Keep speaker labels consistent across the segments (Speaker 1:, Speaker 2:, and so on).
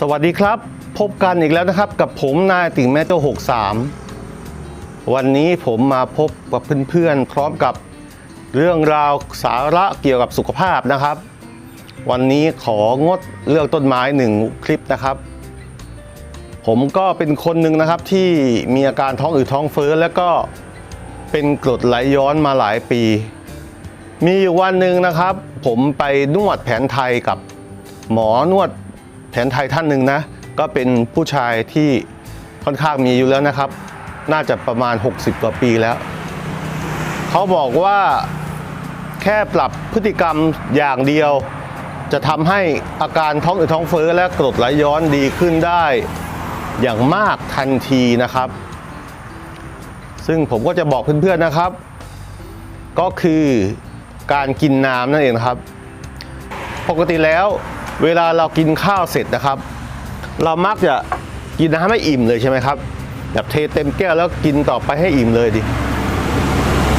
Speaker 1: สวัสดีครับ พบกันอีกแล้วนะครับ กับผมนายติ่งแม่โจ้63 วันนี้ผมมาพบกับเพื่อนๆ พร้อมกับเรื่องราวสาระเกี่ยวกับสุขภาพนะครับ วันนี้ของดเรื่องต้นไม้หนึ่งคลิปนะครับ ผมก็เป็นคนหนึ่งนะครับที่มีอาการท้องอืดท้องเฟ้อแล้วก็เป็นกรดไหลย้อนมาหลายปี มีอยู่วันหนึ่งนะครับ ผมไปนวดแผนไทยกับหมอนวด แผนไทยท่านหนึ่งนะ ก็เป็นผู้ชายที่ค่อนข้างมีอายุแล้วนะครับ น่าจะประมาณ 60 กว่าปีแล้ว เขาบอกว่าแค่ปรับพฤติกรรมอย่างเดียว จะทำให้อาการท้องอืดท้องเฟ้อและกรดไหลย้อนดีขึ้นได้อย่างมากทันทีนะครับ ซึ่งผมก็จะบอกเพื่อนๆนะครับ ก็คือการกินน้ำนั่นเองครับ ปกติแล้ว เวลาเรากินข้าวเสร็จนะครับ เรามักจะกินน้ำให้อิ่มเลยใช่ไหมครับแบบเทเต็มแก้วแล้วกินต่อไปให้อิ่มเลยดิ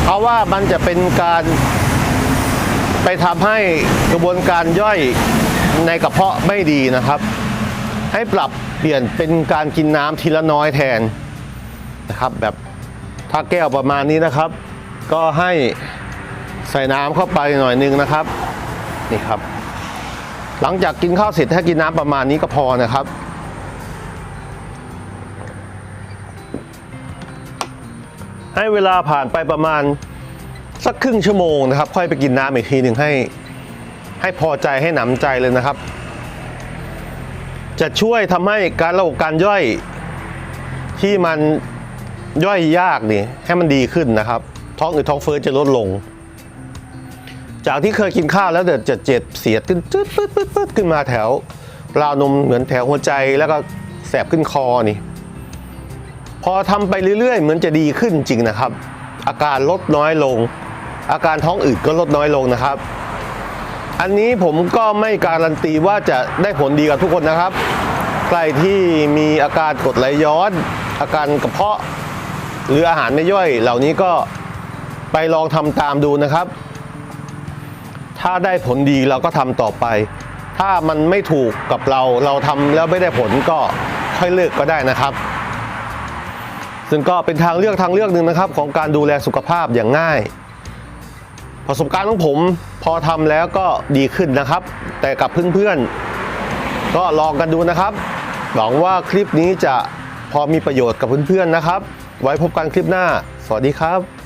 Speaker 1: เพราะว่ามันจะเป็นการไปทำให้กระบวนการย่อยในกระเพาะไม่ดีนะครับ ให้ปรับเปลี่ยนเป็นการกินน้ำทีละน้อยแทนนะครับ แบบถ้าแก้วประมาณนี้นะครับ ก็ให้ใส่น้ำเข้าไปหน่อยนึงนะครับ นี่ครับ หลังจากกินข้าวเสร็จถ้ากินน้ำประมาณนี้ก็พอนะครับ ให้เวลาผ่านไปประมาณสักครึ่งชั่วโมงนะครับ ค่อยไปกินน้ำอีกทีหนึ่งให้ ให้พอใจให้หนำใจเลยนะครับ จะช่วยทำให้การระบบการย่อยที่มันย่อยยากนี่ให้มันดีขึ้นนะครับ ท้องอืดท้องเฟ้อจะลดลง จากที่เคยกินข้าวแล้วเดี๋ยวจะเจ็บเสียดขึ้นจืดปืดปืดปืดขึ้นมาแถวราวนมเหมือนแถวหัวใจแล้วก็แสบขึ้นคอนี่ พอทำไปเรื่อยๆ เหมือนจะดีขึ้นจริงนะครับ อาการลดน้อยลง อาการท้องอืดก็ลดน้อยลงนะครับ อันนี้ผมก็ไม่การันตีว่าจะได้ผลดีกับทุกคนนะครับ ใครที่มีอาการกดไหลย้อน อาการกระเพาะ หรืออาหารไม่ย่อย เหล่านี้ก็ไปลองทำตามดูนะครับ ถ้าได้ผลดีเราก็ทำต่อไป ถ้ามันไม่ถูกกับเราเราทำแล้วไม่ได้ผลก็ค่อยเลิกก็ได้นะครับ ซึ่งก็เป็นทางเลือกทางเลือกหนึ่งนะครับ ของการดูแลสุขภาพอย่างง่ายประสบการณ์ของผมพอทำแล้วก็ดีขึ้นนะครับ แต่กับเพื่อนๆ ก็ลองกันดูนะครับ หวังว่าคลิปนี้จะพอมีประโยชน์กับเพื่อนๆนะครับ ไว้พบกันคลิปหน้า สวัสดีครับ